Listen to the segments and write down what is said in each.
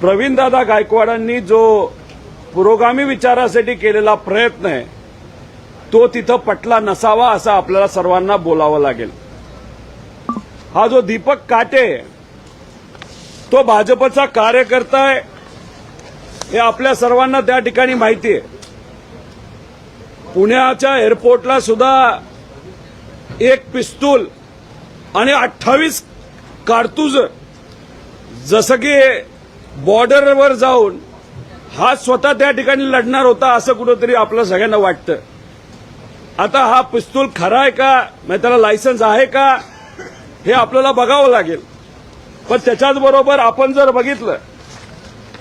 प्रवीणदादा गायकवाडांनी जो पुरोगामी विचारासाठी केलेला प्रयत्न आहे तो तिथं पटला नसावा असं आपल्याला सर्वांना बोलावं लागेल. हा जो दीपक काटे तो भाजपचा कार्यकर्ता आहे हे आपल्या सर्वांना त्या ठिकाणी माहिती आहे. पुण्याच्या एअरपोर्टला सुद्धा एक पिस्तूल आणि अठ्ठावीस कारतूज जसं की बॉर्डरवर जाऊन हा स्वतः त्या ठिकाणी लढणार होता असं कुठंतरी आपलं सगळ्यांना वाटतं. आता हा पिस्तूल खरा आहे का? म्हणजे त्याला लायसन्स आहे का? हे आपल्याला बघावं लागेल. पण त्याच्याच बरोबर आपण जर बघितलं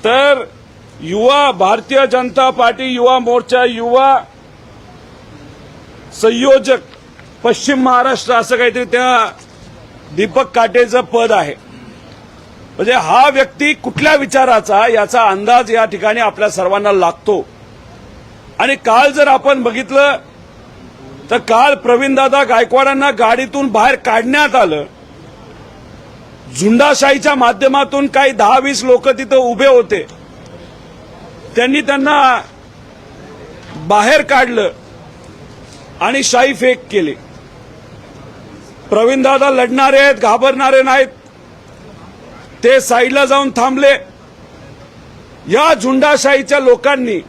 तर युवा भारतीय जनता पार्टी युवा मोर्चा युवा संयोजक पश्चिम महाराष्ट्र असं काहीतरी त्या दीपक काटेचं पद आहे. म्हणजे हा व्यक्ती कुठल्या विचाराचा याचा अंदाज या ठिकाणी आपल्या सर्वांना लागतो. आणि काल जर आपण बघितलं तर काल प्रवीणदादा गायकवाडांना गाडीतून बाहेर काढण्यात आलं. झुंडाशाहीच्या माध्यमातून काही दहा वीस लोक तिथं उभे होते. त्यांनी त्यांना बाहेर काढलं आणि शाही फेक केली. प्रवीणदादा लढणारे आहेत घाबरणारे नाहीत. ते साईडला जाऊन थांबले. या झुंडाशाहीच्या लोकांनी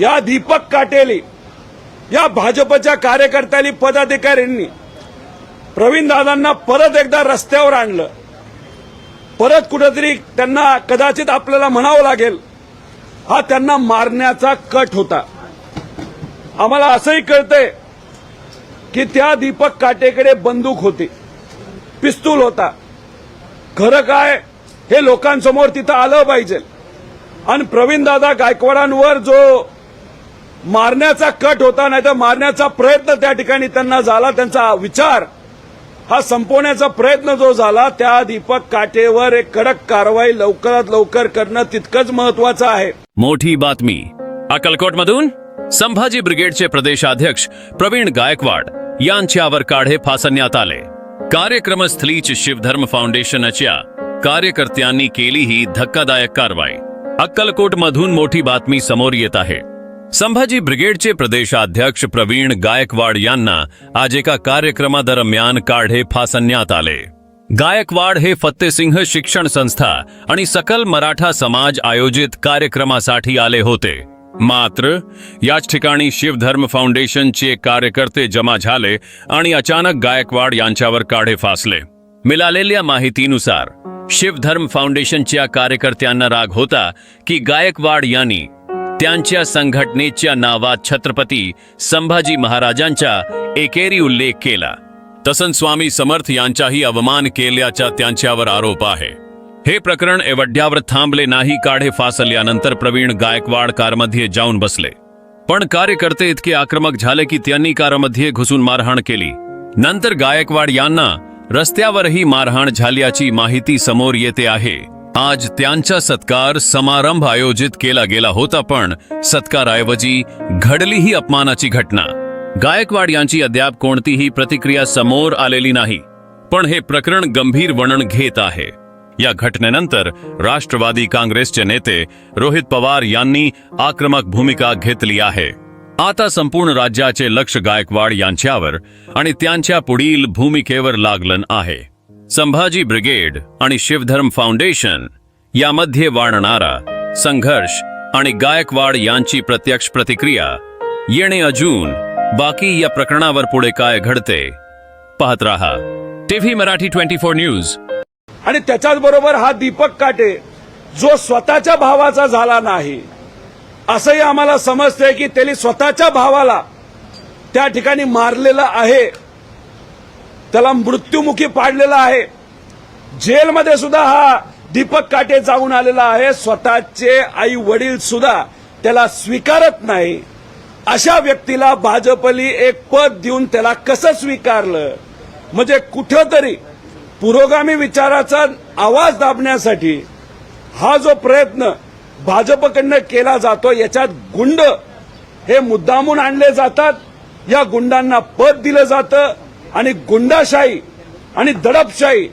या दीपक काटेली या भाजपच्या कार्यकर्त्यांनी पदाधिकाऱ्यांनी प्रवीणदादांना परत एकदा रस्त्यावर आणलं. परत कुठेतरी त्यांना कदाचित आपल्याला म्हणावं लागेल हा त्यांना मारण्याचा कट होता. आम्हाला असंही कळतंय की त्या दीपक काटेकडे बंदूक होती पिस्तूल होता. खरं काय? हे लोकांसमोर तिथं आलं पाहिजे. आणि प्रवीणदादा गायकवाडांवर जो मारण्याचा कट होता नाही तर मारण्याचा प्रयत्न त्या ठिकाणी त्यांना झाला त्यांचा विचार हा संपवण्याचा प्रयत्न जो झाला त्या दीपक काटेवर एक कडक कारवाई लवकरात लवकर करणं तितकंच महत्वाचं आहे. मोठी बातमी. अक्कलकोटमधून संभाजी ब्रिगेडचे प्रदेशाध्यक्ष प्रवीण गायकवाड यांच्यावर काढे फासण्यात आले. कार्यक्रमस्थळीच शिवधर्म फाउंडेशनच्या कार्यकर्त्यांनी केली ही धक्कादायक कारवाई. अक्कलकोटमधून मोठी बातमी समोर येत आहे. संभाजी ब्रिगेडचे प्रदेशाध्यक्ष प्रवीण गायकवाड यांना आज एका कार्यक्रमादरम्यान काढे फासण्यात आले. गायकवाड हे फत्तेसिंह शिक्षण संस्था आणि सकल मराठा समाज आयोजित कार्यक्रमासाठी आले होते. मात्र याच ठिकाणी शिवधर्म फाउंडेशनचे कार्यकर्ते जमा झाले आणि अचानक गायकवाड यांच्यावर काढे फासले. मिळालेल्या माहितीनुसार शिवधर्म फाउंडेशनच्या कार्यकर्त्यांना राग होता की गायकवाड यांनी त्यांच्या संघटनेच्या नावात छत्रपती संभाजी महाराजांचा एकेरी उल्लेख केला. तसन स्वामी समर्थ यांचाही अवमान केल्याचा त्यांच्यावर आरोप आहे. हे प्रकरण एवढ्यावर थांबले नाही काढे फासल्यानंतर प्रवीण गायकवाड कारमध्ये जाऊन बसले. पण कार्यकर्ते इतके आक्रमक झाले की त्यांनी कारमध्ये घुसून मारहाण केली. नंतर गायकवाड यांना रस्त्यावरही मारहाण झाल्याची माहिती समोर येते आहे. आज त्यांचा सत्कार समारंभ आयोजित केला गेला होता पण सत्काराऐवजी घडली ही अपमानाची घटना. गायकवाड यांची अद्याप कोणतीही प्रतिक्रिया समोर आलेली नाही. पण हे प्रकरण गंभीर वळण घेत आहे. या घटनेनंतर राष्ट्रवादी काँग्रेसचे नेते रोहित पवार यांनी आक्रमक भूमिका घेतली आहे. आता संपूर्ण राज्याचे लक्ष गायकवाड यांच्यावर आणि त्यांच्या पुढील भूमिकेवर लागलं आहे. संभाजी ब्रिगेड आणि शिवधर्म फाउंडेशन यामध्ये वाढणारा संघर्ष आणि गायकवाड यांची प्रत्यक्ष प्रतिक्रिया येणे अजून बाकी या प्रकरणावर पुढे काय घडते? पाहत रहा. TV Marathi twenty four news. आणि त्याच्याचबरोबर हा दीपक काटे जो स्वतःच्या भावाचा झाला नाही. असंही आम्हाला समजतंय की त्यांनी स्वतःच्या भावाला त्या ठिकाणी मारलेलं आहे. त्याला मृत्युमुखी पाडलेला आहे. जेलमध्ये सुद्धा हा दीपक काटे जाऊन आलेला आहे. स्वतःचे आई वडील सुद्धा त्याला स्वीकारत नाही. अशा व्यक्तीला भाजपली एक पद देऊन त्याला कसं स्वीकारलं? म्हणजे कुठंतरी पुरोगामी विचाराचा आवाज दाबण्यासाठी हा जो प्रयत्न भाजपकडनं केला जातो याच्यात गुंड हे मुद्दामून आणले जातात. या गुंडांना पद दिलं जातं आणि गुंडाशाही आणि दडपशाही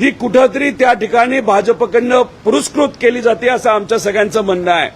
ही कुठंतरी त्या ठिकाणी भाजपकडनं पुरस्कृत केली जाते असं आमच्या सगळ्यांचं म्हणणं आहे.